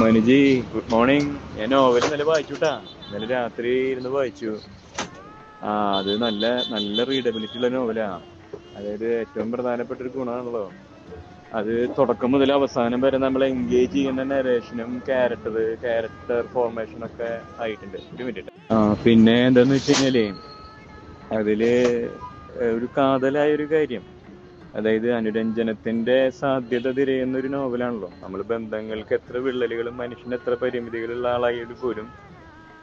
മനുജി good morning ഞാൻ novel ഇന്നലെ വായിച്ചുട്ടാ. ഇന്നലെ രാത്രി ഇരുന്ന് വായിച്ചു. ആ അത് നല്ല നല്ല റീഡബിലിറ്റി ഉള്ള നോവലാ അതായത് ഏറ്റവും പ്രധാനപ്പെട്ട ഒരു ഗുണമാണല്ലോ. അത് തുടക്കം മുതൽ അവസാനം വരെ നമ്മൾ എൻഗേജ് ചെയ്യുന്ന നരേഷനും ക്യാരക്ടർ ക്യാരക്ടർ ഫോർമേഷൻ ഒക്കെ ആയിട്ടുണ്ട്. ഒരു മിനിറ്റ് ആ പിന്നെ എന്താന്ന് വെച്ച് കഴിഞ്ഞാൽ അതിൽ ഒരു കാതലായ ഒരു കാര്യം. അതായത് അനുരഞ്ജനത്തിന്റെ സാധ്യത തിരയുന്ന ഒരു നോവലാണല്ലോ. നമ്മൾ ബന്ധങ്ങൾക്ക് എത്ര വിള്ളലുകളും മനുഷ്യന് എത്ര പരിമിതികളുള്ള ആളായത് പോലും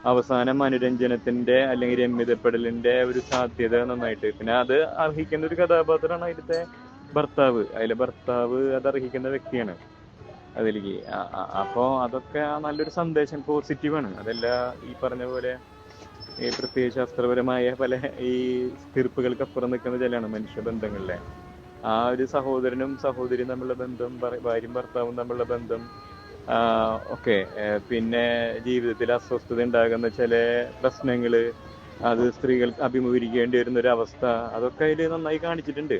അവസാനം അനുരഞ്ജനത്തിന്റെ അല്ലെങ്കിൽ രമ്യതപ്പെടലിന്റെ ഒരു സാധ്യത നന്നായിട്ട്. പിന്നെ അത് അർഹിക്കുന്ന ഒരു കഥാപാത്രമാണ് അതിലത്തെ ഭർത്താവ്. അതിലെ ഭർത്താവ് അത് അർഹിക്കുന്ന വ്യക്തിയാണ്. അതിലേക്ക് ആ- ആ- അപ്പോ അതൊക്കെ നല്ലൊരു സന്ദേശം പോസിറ്റീവാണ് അതല്ല ഈ പറഞ്ഞ പോലെ ഈ പ്രത്യേക ശാസ്ത്രപരമായ പല ഈ തീർപ്പുകൾക്കപ്പുറം നിൽക്കുന്ന ചിലയാണ് മനുഷ്യ ബന്ധങ്ങളിലെ. ആ ഒരു സഹോദരനും സഹോദരിയും തമ്മിലുള്ള ബന്ധം ഭാര്യയും ഭർത്താവും തമ്മിലുള്ള ബന്ധം ഒക്കെ. പിന്നെ ജീവിതത്തിൽ അസ്വസ്ഥത ഉണ്ടാകുന്ന ചില പ്രശ്നങ്ങൾ അത് സ്ത്രീകൾ അഭിമുഖീകരിക്കേണ്ടി വരുന്ന ഒരു അവസ്ഥ അതൊക്കെ അതിൽ നന്നായി കാണിച്ചിട്ടുണ്ട്.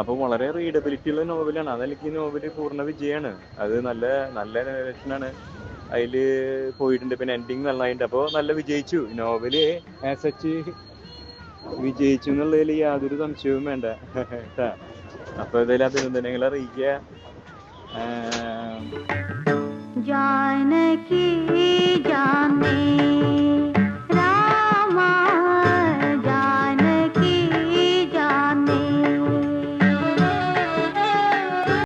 അപ്പൊ വളരെ റീഡബിലിറ്റി ഉള്ള നോവലാണ്. അതെനിക്ക് ഈ നോവൽ പൂർണ വിജയമാണ് അത് നല്ല നല്ല നരേഷനാണ് അതിൽ പോയിട്ടുണ്ട്. പിന്നെ എൻഡിങ് നന്നായിട്ടുണ്ട് അപ്പോൾ നല്ല വിജയിച്ചു. നോവൽ ആസ് സച്ച് വിജയിച്ചു എന്നുള്ളതിൽ യാതൊരു സംശയവും വേണ്ട. അപ്പൊ ഇതിൽ അഭിനന്ദനങ്ങൾ അറിയിക്കുക. ജാനകി